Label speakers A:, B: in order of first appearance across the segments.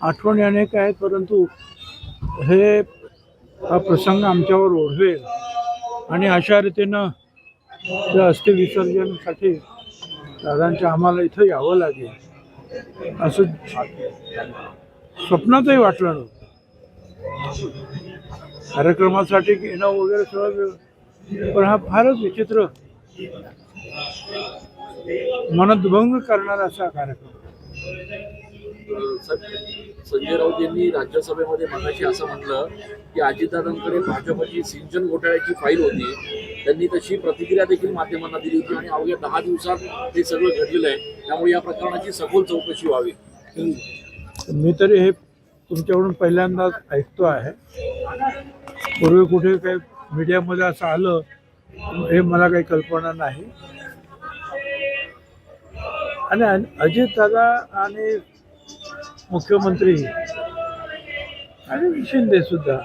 A: आठवणी अनेक आहेत परंतु हे हा प्रसंग आमच्यावर ओढवेल. आणि अशा रीतीनं त्या अस्थि विसर्जनासाठी दादांच्या आम्हाला इथं यावं लागेल. असं स्वप्नातही वाटलं नव्हतं. कार्यक्रमासाठी येणं वगैरे सगळं पण हा फारच विचित्र मनोद्भंग करणारा असा कार्यक्रम.
B: संजय राऊत यांनी राज्यसभेमध्ये मगाशी असं म्हणलं की अजितदादांकडे भाजपची सिंचन घोटाळ्याची फाईल होती. त्यांनी तशी प्रतिक्रिया देखील माध्यमांना दिली होती आणि अवघ्या दहा दिवसात हे सगळं घडलेलं आहे. त्यामुळे या प्रकरणाची सखोल चौकशी व्हावी.
A: मी तरी हे तुमच्याकडून पहिल्यांदाच ऐकतो आहे. पूर्वी कुठे काही मीडियामध्ये असं आलं हे मला काही कल्पना नाही. आणि अजित दादा आणि मुख्यमंत्री आणि शिंदे सुद्धा.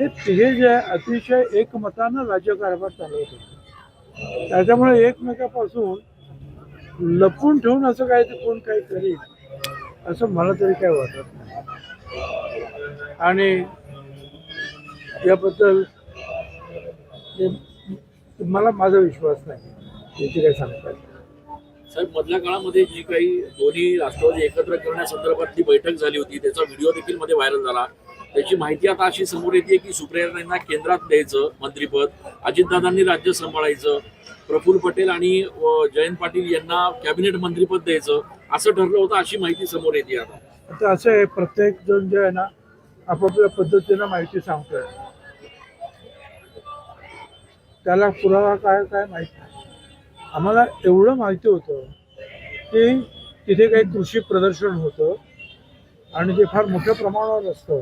A: हे तिघे जे आहे, अतिशय एकमतानं राज्यकारभार चालवत होते. त्याच्यामुळे एकमेकापासून लपून ठेवून असं काय ते कोण काही करेल असं मला तरी काय वाटत नाही. आणि याबद्दल ते- मला माझा विश्वास नाही. याची काही सांगता
B: साहेब मधल्या काळामध्ये जी काही दोन्ही राष्ट्रवादी एकत्र करण्यासंदर्भातली बैठक झाली होती त्याचा व्हिडिओ देखील मध्ये व्हायरल झाला. त्याची माहिती आता अशी समोर येते की सुप्रियांना केंद्रात द्यायचं मंत्रीपद अजितदादांनी राज्य सांभाळायचं प्रफुल्ल पटेल आणि जयंत पाटील यांना कॅबिनेट मंत्रीपद द्यायचं असं ठरलं होतं अशी माहिती समोर येते आता.
A: आता असं आहे प्रत्येक जण जे आहे ना आपापल्या पद्धतीनं माहिती सांगतोय. त्याला पुरावा काय काय माहिती आम्हाला एवढं माहिती होतं की तिथे काही कृषी प्रदर्शन होतं आणि ते फार मोठ्या प्रमाणावर असतं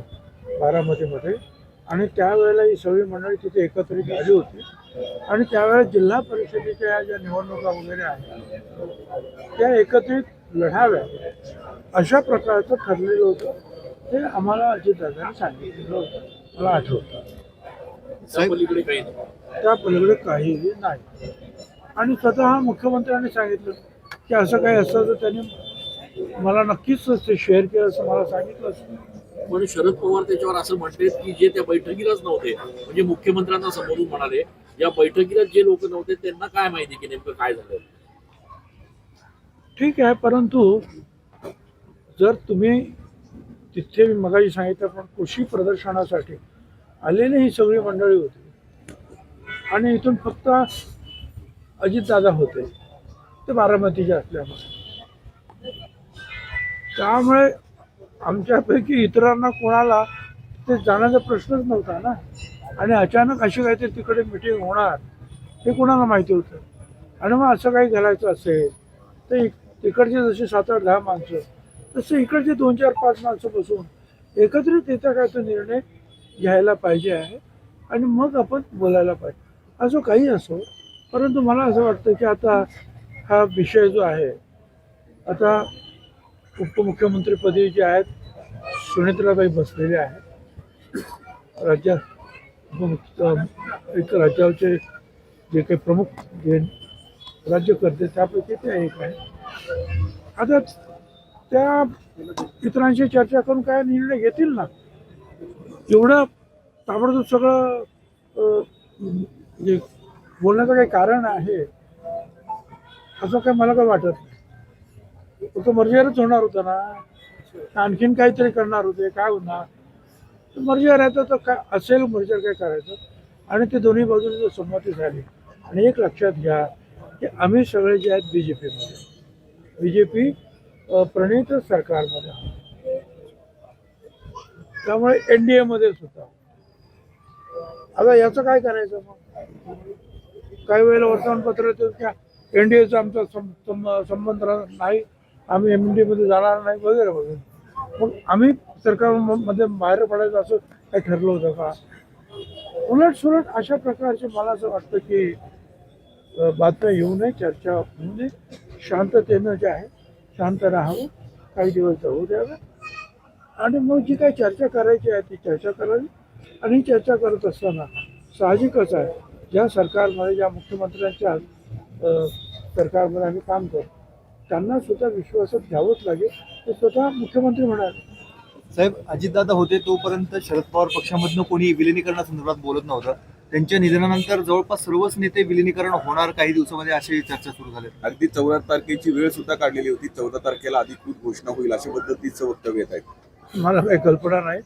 A: बारामतीमध्ये. आणि त्यावेळेला ही सगळी मंडळी तिथे एकत्रित आली होती. आणि त्यावेळेला जिल्हा परिषदेच्या या ज्या निवडणुका वगैरे आहेत त्या एकत्रित लढाव्या अशा प्रकारचं ठरलेलं होतं. ते आम्हाला अजितदादांनी सांगितलेलं होतं. मला आठवतं.
B: त्या पलीकडे काही नाही.
A: आणि स्वतः मुख्यमंत्र्यांनी सांगितलं की असं काही असतं तर त्यांनी मला नक्कीच ते शेअर केलं असं मला सांगितलं असतं
B: पण शरद पवार त्याच्यावर असं म्हणतात की जे त्या बैठकीलाच नव्हते म्हणजे मुख्यमंत्र्यांना संबोधून म्हणाले या बैठकीला जे लोक नव्हते त्यांना काय माहिती की नेमकं काय झालं?
A: ठीक आहे परंतु जर तुम्ही तिथे मी मगाशी सांगितलं पण कृषी प्रदर्शनासाठी आलेली ही सगळी मंडळी होती आणि इथून फक्त अजितदादा होते. ते बारामतीचे असल्यामुळे. त्यामुळे आमच्यापैकी इतरांना कोणाला ते जाण्याचा प्रश्नच नव्हता ना. आणि अचानक अशी काहीतरी तिकडे मिटिंग होणार हे कोणाला माहिती होतं? आणि मग असं काही घालायचं असेल तर इक- तिकडचे जसे सात आठ दहा माणसं तसे इकडचे दोन चार पाच माणसं बसून एकत्रित येता काय तो निर्णय घ्यायला पाहिजे आहे. आणि मग आपण बोलायला पाहिजे. असं काही असो परंतु मला असं वाटतं की आता हा विषय जो आहे आता उपमुख्यमंत्रीपदी जे आहेत सुनेत्राबाई बसलेले आहेत. राज्यात उपमुख्य- एक राज्याचे जे काही प्रमुख जे राज्यकर्ते त्यापैकी ते एक आहे आता त्या इतरांशी चर्चा करून काय निर्णय घेतील ना? एवढं ताबडतोब सगळं जे बोलण्याचं काही कारण आहे? असं काही मला काही वाटत नाही. तो मर्जीवरच होणार होता ना. आणखीन काहीतरी करणार होते काय होणार? मर्जीवर आहे तर काय असेल मर्जीवर काय करायचं? आणि ते दोन्ही बाजूने जर संमती झाली आणि एक लक्षात घ्या की आम्ही सगळे जे आहेत बी जे पीमध्ये बी जे पी प्रणित सरकारमध्ये त्यामुळे एन डी एमध्ये सुद्धा आता याचं काय करायचं मग? काही वेळेला वर्तमानपत्र येतं त्या एन डी एचा आमचा सं- सं- संबंध राहणार नाही. आम्ही एम डी मध्ये जाणार नाही वगैरे वगैरे. मग आम्ही सरकारमध्ये बाहेर पडायचं असं काही ठरलं होतं का? उलट सुलट अशा प्रकारचे मला असं वाटतं की बातम्या येऊ नये चर्चा होऊ नये शांततेनं जे आहे शांत राहावं. काही दिवस जाऊ द्यावं. आणि मग जी काही चर्चा करायची आहे ती चर्चा करावी. आणि चर्चा करत असताना साहजिकच आहे ज्या सरकारमध्ये ज्या मुख्यमंत्र्यांच्या सरकारमध्ये आम्ही काम करतो त्यांना सुद्धा विश्वासात घ्यावंच लागेल. ते स्वतः मुख्यमंत्री म्हणाले
C: साहेब अजितदादा होते तोपर्यंत शरद पवार पक्षामधनं कोणी विलिनीकरणासंदर्भात बोलत नव्हतं. त्यांच्या निधनानंतर जवळपास सर्वच नेते विलिनीकरण होणार काही दिवसामध्ये अशी चर्चा सुरू झाली.
D: अगदी चौदा तारखेची वेळ सुद्धा काढलेली होती. चौदा तारखेला अधिकृत घोषणा होईल अशा पद्धतीचं वक्तव्य येत आहे.
A: मला काही कल्पना नाही.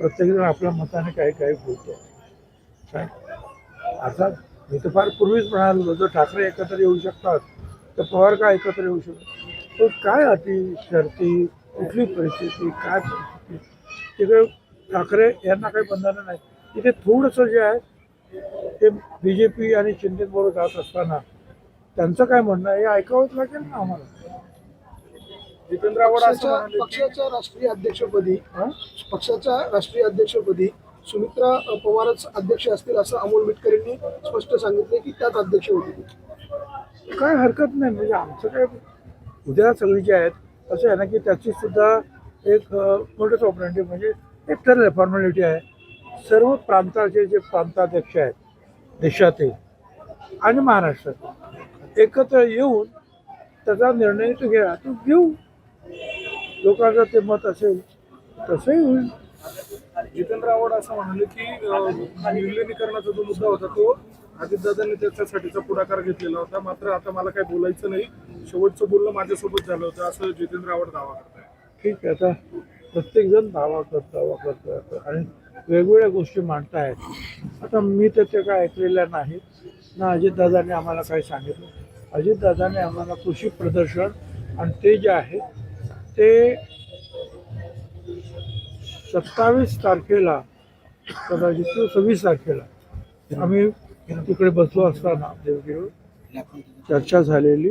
A: प्रत्येकजण आपल्या मताने काही काही बोलतो आता मी तर फार पूर्वीच म्हणालो जर ठाकरे एकत्र येऊ शकतात तर पवार का एकत्र येऊ शकतात? तो काय अटी शर्ती कुठली परिस्थिती काय परिस्थिती? तिकडे ठाकरे यांना काही बंधनं नाही. तिथे थोडंसं जे आहे ते बी जे पी आणि शिंदेबरोबर जात असताना त्यांचं काय म्हणणं आहे हे ऐकावंच लागेल ना आम्हाला. जितेंद्र आव्हाड असं
E: पक्षाच्या राष्ट्रीय अध्यक्षपदी? पक्षाच्या राष्ट्रीय अध्यक्षपदी सुमित्रा पवारच अध्यक्ष असतील असं अमोल मिटकरींनी स्पष्ट सांगितले की त्याच अध्यक्ष होतील
A: काय हरकत नाही म्हणजे आमचं काय उद्या सगळी जे आहेत असं आहे ना की त्याची सुद्धा एक मोठंच ऑपरेटिव्ह म्हणजे एक ठरलं फॉर्मॅलिटी आहे. सर्व प्रांताचे जे प्रांताध्यक्ष आहेत देशातील आणि महाराष्ट्रातील एकत्र येऊन त्याचा निर्णय तो घ्या तो घेऊ. लोकांचं ते मत असेल तसंही होईल.
F: जितेंद्र आव्हाड असं म्हणाले की विलिनीकरणाचा जो मुद्दा होता तो अजितदादांनी त्याच्यासाठीचा पुढाकार घेतलेला होता. मात्र आता मला काही बोलायचं नाही. शेवटचं बोलणं माझ्यासोबत झालं होतं. असं जितेंद्र आव्हाड दावा करताय
A: ठीक आहे. आता प्रत्येकजण दावा करत दावा करतो आणि वेगवेगळ्या गोष्टी मांडतायत. आता मी तर ते काय ऐकलेल्या नाहीत ना अजितदादांनी आम्हाला काय सांगितलं. अजितदादाने आम्हाला कृषी प्रदर्शन आणि ते जे आहे ते सत्तावीस तारखेला कदाचित किंवा सव्वीस तारखेला आम्ही तिकडे बसलो असताना देवगिरीवर चर्चा झालेली.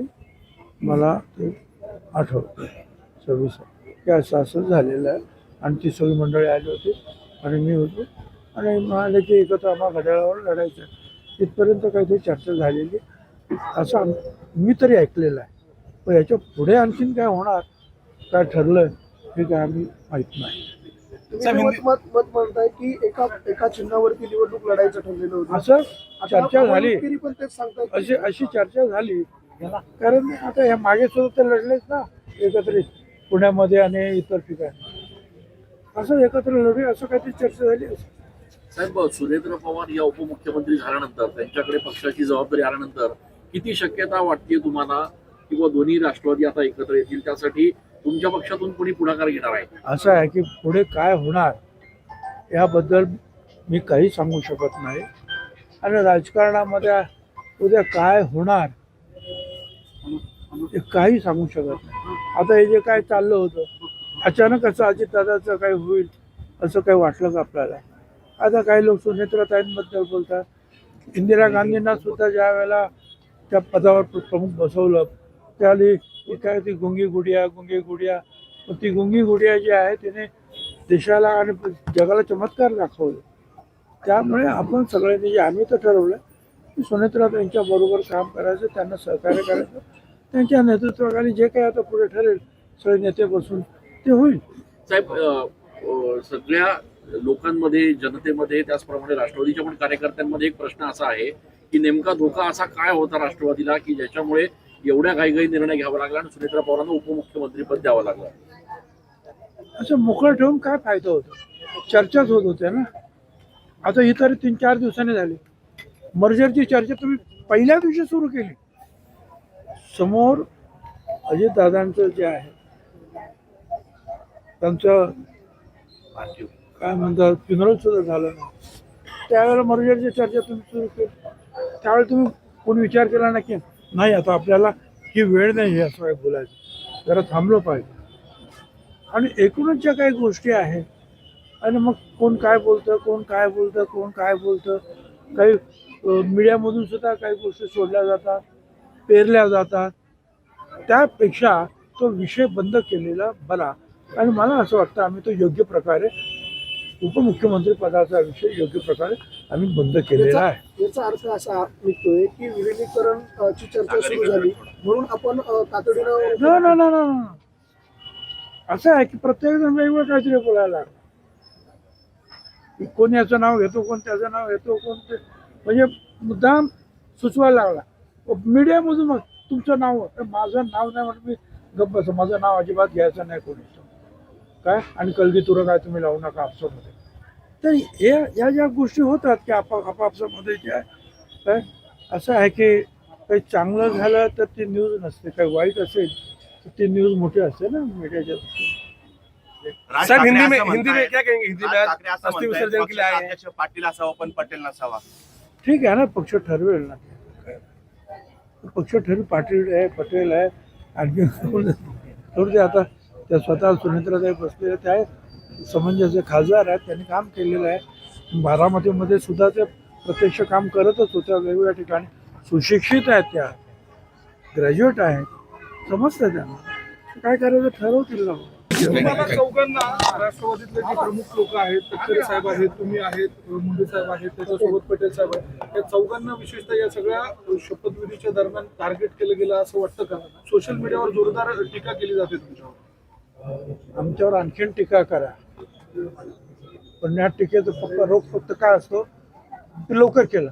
A: मला ते आठवतं सव्वीस की असं असं झालेलं आहे. आणि ती सगळी मंडळी आली होती. आणि मी होतो. आणि म्हणाले की एकत्र आम्हाला घड्याळावर लढायचं. आहे. काहीतरी चर्चा झालेली. असं मी तरी ऐकलेलं आहे. पण याच्यापुढे आणखीन काय होणार काय ठरलं हे काय आम्ही माहीत नाही.
E: तुम्ही मत मत मत म्हणताय की एका एका चिन्हावरती निवडणूक लढायचं ठरलेलं होतं.
A: असं चर्चा झाली.
E: मिटकरी पण तेच
A: अशी अशी चर्चा झाली. कारण आता ह्या मागे सुद्धा ते लढलेच ना एकत्रित पुण्यामध्ये आणि इतर ठिकाणी. असं एकत्र लढू असं काहीतरी चर्चा झाली असेल
B: साहेब सुरेंद्र पवार या उपमुख्यमंत्री झाल्यानंतर त्यांच्याकडे पक्षाची जबाबदारी आल्यानंतर किती शक्यता वाटते तुम्हाला? किंवा दोन्ही राष्ट्रवादी आता एकत्र येतील त्यासाठी तुमच्या पक्षातून कोणी पुढाकार घेणार आहे?
A: असं आहे की पुढे काय होणार याबद्दल मी काही सांगू शकत नाही. आणि राजकारणामध्ये उद्या काय होणार हे काही सांगू शकत नाही. आता हे जे काय चाललं होतं अचानक असं अजितदादाचं काही होईल असं काही वाटलं का आपल्याला? आता काही लोक सुनेत्रताईंबद्दल बोलतात. इंदिरा गांधींना सुद्धा ज्या वेळेला त्या पदावर प्रमुख बसवलं त्यावेळी ती काय ती गुंगी गुडिया गुंगी गुडिया पण ती गुंगी गुडिया जी आहे तिने देशाला आणि जगाला चमत्कार दाखवले. त्यामुळे आपण सगळ्यांनी जे आम्ही तर ठरवलं की सुनेत्रा त्यांच्या बरोबर काम करायचं त्यांना सहकार्य करायचं. त्यांच्या नेतृत्वाखाली जे काही आता पुढे ठरेल सगळे नेते बसून ते होईल.
B: साहेब सगळ्या लोकांमध्ये जनतेमध्ये त्याचप्रमाणे राष्ट्रवादीच्या पण कार्यकर्त्यांमध्ये एक प्रश्न असा आहे की नेमका धोका असा काय होता राष्ट्रवादीला की ज्याच्यामुळे एवढ्या काही निर्णय घ्यावा लागला आणि सुनेत्रा पवारांना उपमुख्यमंत्रीपद द्यावं लागलं.
A: असं मोकळं ठेवून काय फायदा होतो? चर्चाच होत होत्या ना. आता ही तरी तीन चार दिवसांनी झाली. मर्जरची चर्चा तुम्ही पहिल्या दिवशी सुरू केली. समोर अजितदादांचं जे आहे त्यांचं काय म्हणतात फ्युनरल सुद्धा झालं नाही. त्यावेळेला मर्जरची चर्चा तुम्ही सुरू केली. त्यावेळेला तुम्ही कोणी विचार केला नाही की नाही आता आपल्याला ही वेळ नाही आहे असं काय बोलायचं. जरा थांबलो पाहिजे. आणि एकूणच ज्या काही गोष्टी आहेत आणि मग कोण काय बोलतं कोण काय बोलतं कोण काय बोलतं काही मीडियामधून सुद्धा काही गोष्टी सोडल्या जातात पेरल्या जातात. त्यापेक्षा तो विषय बंद केलेला बरा. आणि मला असं वाटतं आम्ही तो योग्य प्रकारे उपमुख्यमंत्री पदाचा विषय योग्य प्रकारे आम्ही बंद केलेला आहे.
E: याचा अर्थ असा निघतोय की विलिनीकरण ची चर्चा सुरू झाली. म्हणून आपण तातडीनं
A: न न न. असं आहे की प्रत्येक जण वेगवेगळं काहीतरी बोलायला कोण याचं नाव घेतो कोण त्याचं नाव घेतो कोण ते म्हणजे मुद्दाम सुचवायला लागला. मीडियामधून मग तुमचं नाव तर माझं नाव नाही म्हणून मी गप्प माझं नाव अजिबात घ्यायचं नाही कोणी काय? आणि कलगीतुरा काय तुम्ही लावू नका आपसामध्ये. तर या या ज्या गोष्टी होतात की आपा आपापसामध्ये ज्या काय असं आहे की काही चांगलं झालं तर ती न्यूज नसते. काही वाईट असेल तर ती न्यूज मोठी असते ना मीडियाच्या
G: सर हिंदी में हिंदी में क्या कहेंगे? हिंदी में अस्थि विसर्जन के लिए आए हैं।
H: अध्यक्ष पाटील असावा पण पटेल नसावा.
A: ठीक आहे ना पक्ष ठरवेल ना. पक्ष ठरवेल पाटील आहे पटेल आहे आणखी दे आता त्या स्वतः सुनेत्राताई बसलेल्या त्या समंजस खासदार आहेत त्यांनी काम केलेलं आहे. बारामतीमध्ये सुद्धा ते प्रत्यक्ष काम करतच होत्या वेगवेगळ्या ठिकाणी. सुशिक्षित आहेत त्या. ग्रॅज्युएट आहेत. समजतं त्यांना. काय करायचं ठरवतील ना.
F: चौघांना राष्ट्रवादीतले जे प्रमुख लोक आहेत तटकरे साहेब आहेत तुम्ही आहेत मुंडे साहेब आहेत त्याच्यासोबत पटेल साहेब आहेत या चौघांना विशेषतः या सगळ्या शपथविधीच्या दरम्यान टार्गेट केलं गेलं असं वाटतं का? सोशल मीडियावर जोरदार टीका केली जाते तुमच्यावर.
A: आमच्यावर आणखीन टीका करा. पण या टीकेचं फक्त रोग फक्त काय असतो? ते लवकर केलं.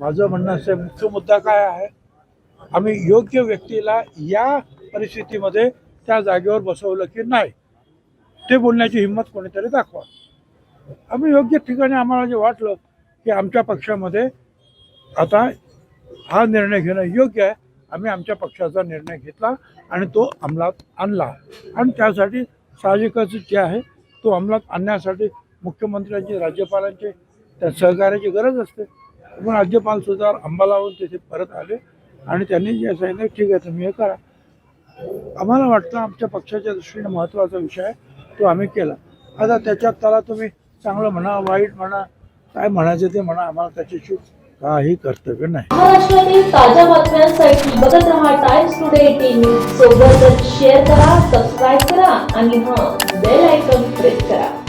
A: माझं म्हणणं असं मुख्य मुद्दा काय आहे? आम्ही योग्य व्यक्तीला या परिस्थितीमध्ये त्या जागेवर बसवलं की नाही ते बोलण्याची हिंमत कोणीतरी दाखवा. आम्ही योग्य ठिकाणी आम्हाला जे वाटलं की आमच्या पक्षामध्ये आता हा निर्णय घेणं योग्य आहे आम्ही आमच्या पक्षाचा निर्णय घेतला आणि तो अंमलात आणला. आणि त्यासाठी साहजिकच जे आहे तो अंमलात आणण्यासाठी मुख्यमंत्र्यांची राज्यपालांची त्या सहकार्याची गरज असते. पण राज्यपाल सुद्धा अंबालावून तिथे परत आले आणि त्यांनी जे सांगितलं ठीक आहे तुम्ही हे करा. आम्हाला वाटतं आमच्या पक्षाच्या दृष्टीने महत्त्वाचा विषय आहे. तो आम्ही केला. आता त्याच्यात त्याला तुम्ही चांगलं म्हणा वाईट म्हणा काय म्हणायचं ते म्हणा आम्हाला त्याच्याशी काही कर्तव्य नाही.
I: महाराष्ट्रातील ताज्या बातम्यांसाठी बघत राहा टाइम्स टुडे टीव्ही सोबतच शेअर करा सबस्क्राईब करा आणि हां बेल आयकॉन प्रेस करा